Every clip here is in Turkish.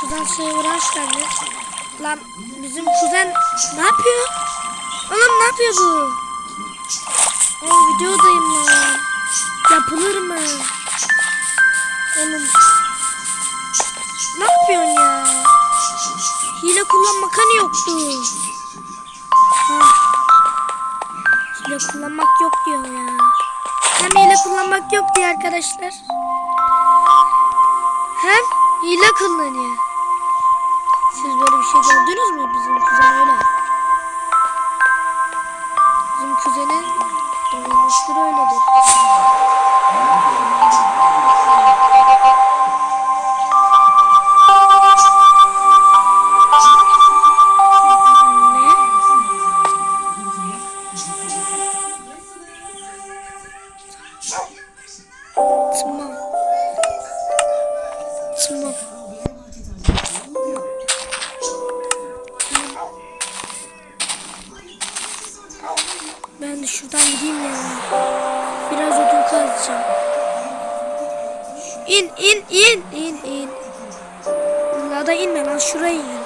kuzen Sıvıraş geldi. Lan bizim kuzen ne yapıyor? Oğlum ne yapıyor bu? Oğlum videodayım lan. Yapılır mı? Oğlum. Ne yapıyorsun ya? Hile kullanmak hani yoktu? Ha. Hile kullanmak yok diyor ya. Hem hile kullanmak yok diyor arkadaşlar. Hem hile kullanıyor. Siz böyle bir şey gördünüz mü? Bizim kuzen öyle. Bizim kuzenin dolanışları öyledir. İn in in in in. La da inme lan şuraya in.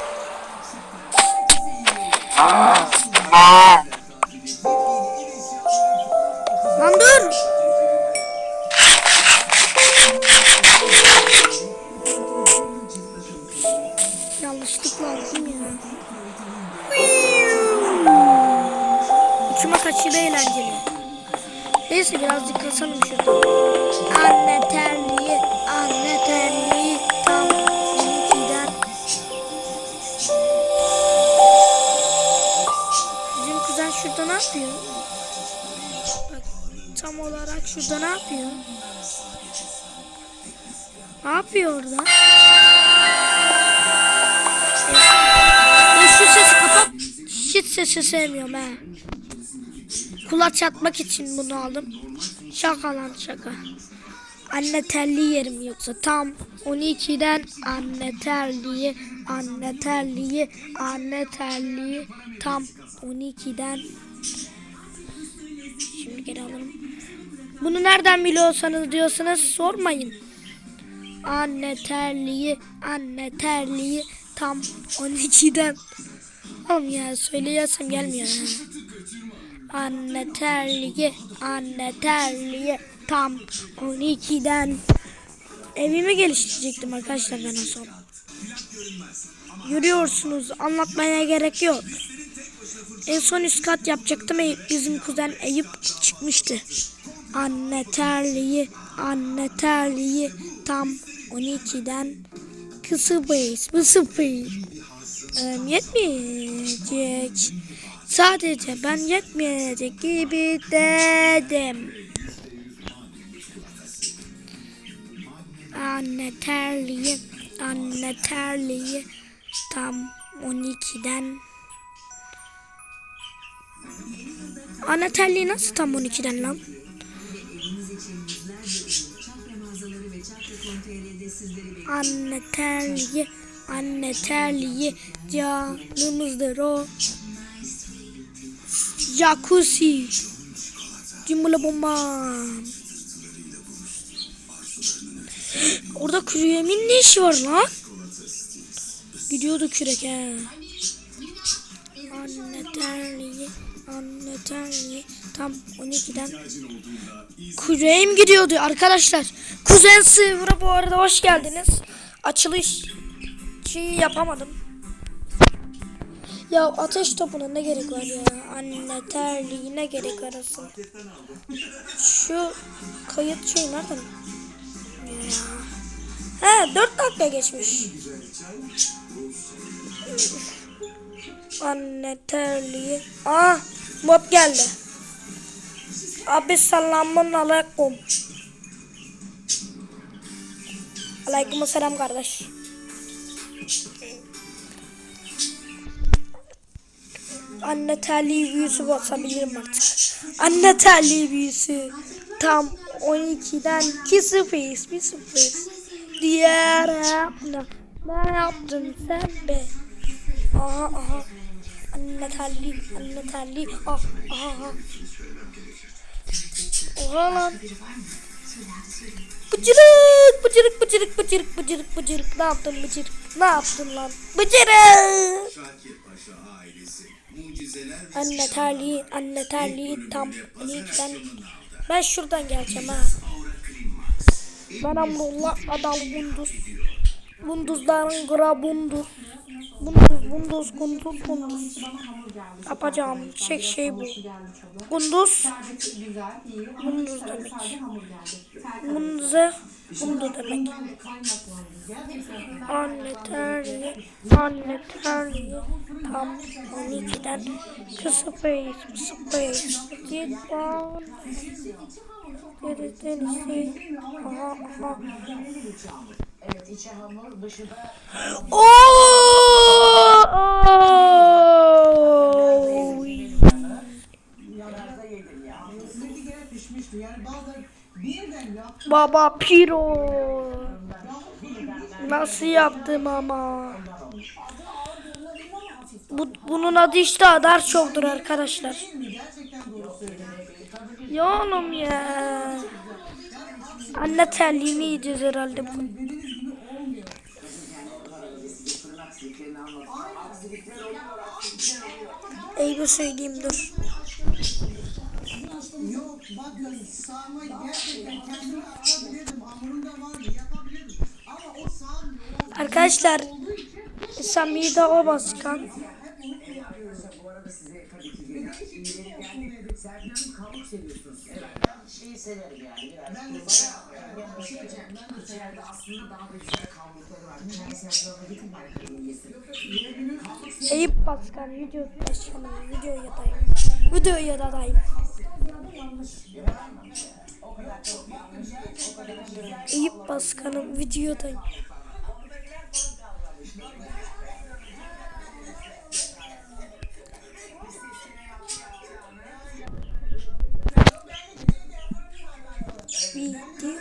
Lan dur. Yanlışlıkla aldım ya. Uçmak aşırı eğlenceli. Neyse birazcık kasalım şurada. Anne terliği, anne terliği tam 12'den. Bizim kuzen şurada ne yapıyor? Bak tam olarak şurada ne yapıyor? Ne yapıyor orada? Ben şu sesi kapat. Hiç sesi sevmiyorum he. Kulaç çatmak için bunu aldım. Şaka lan şaka. Anne terliği yerim yoksa tam 12'den anne terliği, anne terliği, anne terliği tam 12'den. Şimdi geri alırım. Bunu nereden biliyorsanız diyorsanız sormayın. Anne terliği, anne terliği tam 12'den. Oğlum ya söyleyesem gelmiyor. ha. Anne terliği, anne terliği tam 12'den. Evimi geliştirecektim arkadaşlar ben en son. Görüyorsunuz anlatmaya gerek yok. En son üst kat yapacaktım. Bizim kuzen Eyüp çıkmıştı. Anne terliği, anne terliği tam 12'den kısı beyiz, bısı beyiz. Ee, yetmeyecek. Sadece ben yetmeyecek gibi dedim. Anne terliği, anne terliği tam 12'den. Anne terliği nasıl tam 12'den lan? Anne terliği, anne terliği canımızdır o. Jacuzzi. Cimbola bomba. Orada küreğimin ne işi var lan? Gidiyordu kürek he. Anne terliği, anne terliği. Tam 12'den Kuzeym gidiyordu arkadaşlar. Kuzen Sıvır'a bu arada hoş geldiniz. Açılış şeyi yapamadım. Ya ateş topuna ne gerek var ya? Anne terliği ne gerek var aslında? Şu kayıt şey nereden? Ya. He 4 dakika geçmiş. Anne terliği. Ah mob geldi. Abi selamun aleyküm. Aleyküm selam kardeş. Anne terliği büyüsü basabilirim artık. Anne terliği büyüsü. Tam 12'den 2 space, 1 space. Diğer yapma. Ne yaptın sen be? Aha aha. Anne terliği, anne terliği. Ah, aha aha. Oha lan. Bıcırık, bıcırık, bıcırık, bıcırık, bıcırık, bıcırık. Ne yaptın bıcırık? Ne yaptın lan? Bıcırı. Anne terliği, anne terliği tam aldı. Ben şuradan geleceğim ha. Ben Amrullah Adal Bunduz. Bunduzların grabunduz. Bunduz, bunduz, kunduz, kunduz. Yapacağım şey şey bu. Kunduz, bunduz demek. Sadece hamur geldi. Bunduze, bundu demek. Anne terliği, anne terliği. Tam 12'den kısıpayız, kısıpayız. Git bana. Geri denizi. Aha, aha. Evet, içi hamur, dışı da Oo! yanarda yedim ya. Bir kere pişmişti. Yani bazen birden yap. Baba piro. Nasıl yaptım ama? Bu, bunun adı işte Adar çoktur arkadaşlar. Ya oğlum ya. Anne terliğini yiyeceğiz herhalde bu. Eyvah söyleyeyim dur. Yok bakın sarma gerçekten kendimi yapabilirdim. Hamurun da vardı yapabilirdim. Ama o sarmıyor. Arkadaşlar Sami'de o baskan. Ben şeyi severim yani. Ben de bir şey diyeceğim. Ben içeride aslında daha da güzel kavukları var. Hanım'a gidin belki yesin. Eyüp Baskan video başkanım videoya dayım. Videoya da dayım. Eyüp Baskanım videodayım. Video.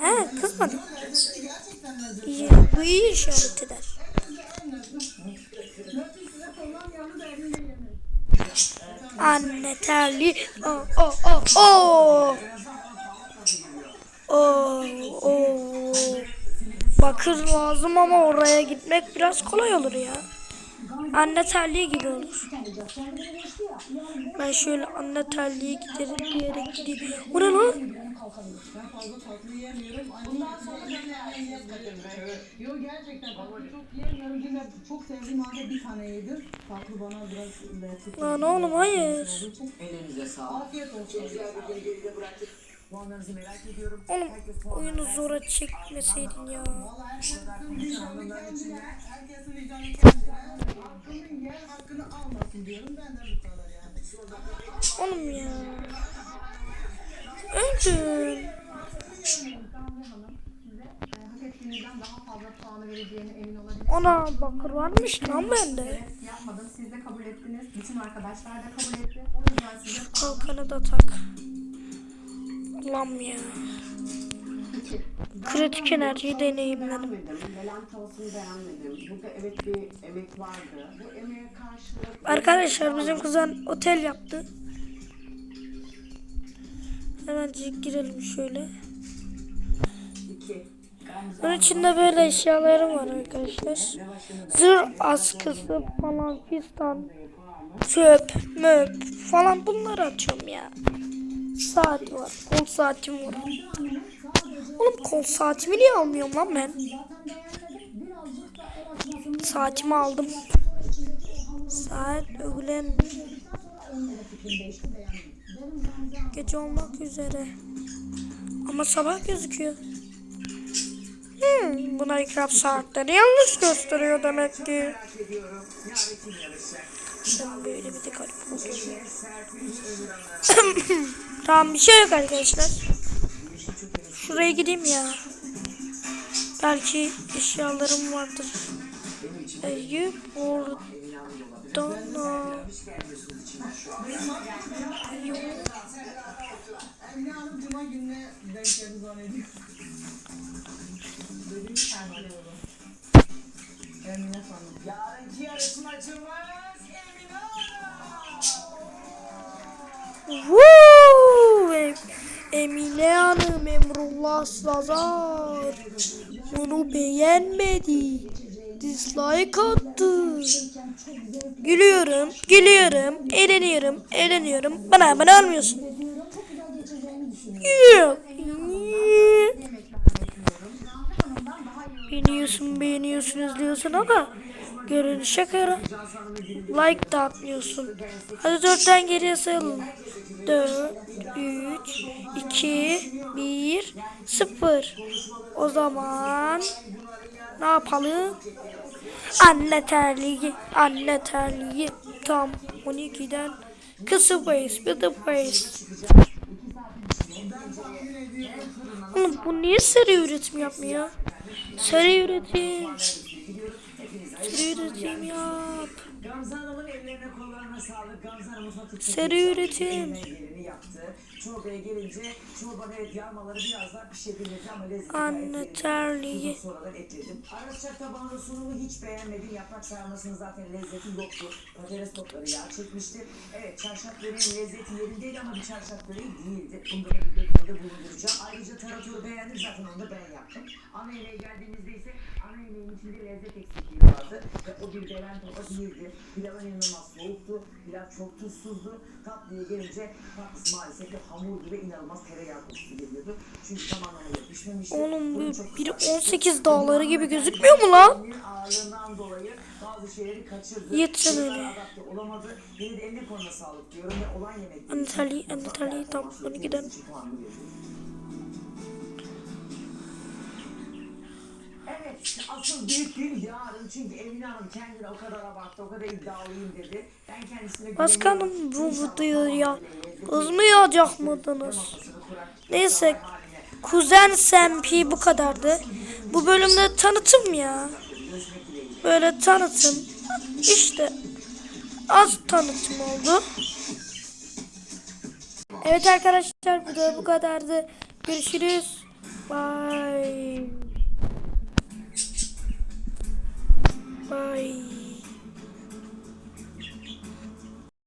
He kızmadım. İyi, bu iyi işaret. Anne terli. Oh oh oh oh. Oh oh. Bakır lazım ama oraya gitmek biraz kolay olur ya. Anne terliği gibi olur. Ben şöyle anne terliği giderim diyerek gideyim. O ne lan? Ben fazla tatlı yiyemiyorum. Ondan sonra ben yemeği yapmadım. Yok gerçekten tatlı çok yiyemiyorum. Yine çok sevdiğim halde bir tane yedim. Tatlı bana biraz. Lan oğlum hayır. Ellerinize sağlık. Afiyet olsun. Güzel bir gün geride bıraktık. Oğlum oyunu zora çekmeseydin ya. Oğlum ya. Öldüm. Ana bakır varmış lan bende. Yapmadım. Siz de kabul ettiniz. Bütün arkadaşlar da kabul etti. O yüzden size Kalkanı da tak. Ulan ya. Kritik enerjiyi deneyimledim. Arkadaşlar bizim kuzen otel yaptı. Hemencik girelim şöyle. Bunun içinde böyle eşyalarım var arkadaşlar. Zır askısı falan fistan. Çöp, möp falan bunları atıyorum ya. Saat var. Kol saatim var. Oğlum kol saatimi niye almıyorum lan ben? Saatimi aldım. Saat öğlen. Gece olmak üzere. Ama sabah gözüküyor. Hmm, buna ikram saatleri yanlış gösteriyor demek ki. Ben böyle bir de Hanım. Tamam bir şey yok arkadaşlar. Şuraya gideyim ya. Belki eşyalarım vardır. Eyüp oradan. Yok. Emine Hanım, Emrullah Sazar. Bunu beğenmedi. Dislike attı. Gülüyorum, gülüyorum, eğleniyorum, eğleniyorum. Bana abone olmuyorsun. Yok. Beğeniyorsun, beğeniyorsun, izliyorsun ama görünüşe göre like da atmıyorsun. Hadi dörtten geriye sayalım. 4, 3, 2, 1, 0. O zaman ne yapalım? Anne terliği, anne terliği tam 12'den kısıbayız, bir de bayız. Oğlum bu niye seri üretim yapmıyor? Seri üretim. Seri üretim yap. Gamze Hanım'ın ellerine kollarına sağlık. Gamze Hanım mutfakta Seri üretim. yaptı. Çorbaya gelince çorbanın evet yarmaları biraz daha pişebilirdi ama lezzeti Anne terliği. Sonradan ekledim. Araçak tabağının sunumu hiç beğenmedim. Yaprak sarmasının zaten lezzeti yoktu. Patates topları yağ çekmişti. Evet çarşaf böreğin lezzeti yerindeydi ama bir çarşaf böreği değildi. Bunda da bulunduracağım. Taratoru beğendim zaten onu da ben yaptım. Ana yemeğe geldiğimizde ise ana yemeğin içinde lezzet eksikliği vardı. Ve o bir gelen tava değildi. Pilavın inanılmaz soğuktu. Pilav çok tuzsuzdu. Tatlıya gelince tatlısı maalesef ki hamur gibi inanılmaz tereyağı kokusu geliyordu. Çünkü tam anlamıyla pişmemişti. Oğlum bu kısa. 18 dağları gibi gözükmüyor mu lan? Ağırlığından dolayı bazı şeyleri kaçırdı. Fırına öyle. olamadı. Yine de eline koluna sağlık diyorum ve olan yemek. Antalya, Antalya tam 12'den. Asıl büyük gün yarın çünkü Emine Hanım kendine o kadar abarttı, o kadar iddialıyım dedi. Ben kendisine Başkanım bu videoyu ya yağacak mıydınız? Neyse Kuzen SMP bu kadardı. Bu bölümde tanıtım ya. Böyle tanıtım. İşte az tanıtım oldu. Evet arkadaşlar bu da bu kadardı. Görüşürüz. Bye. Bye.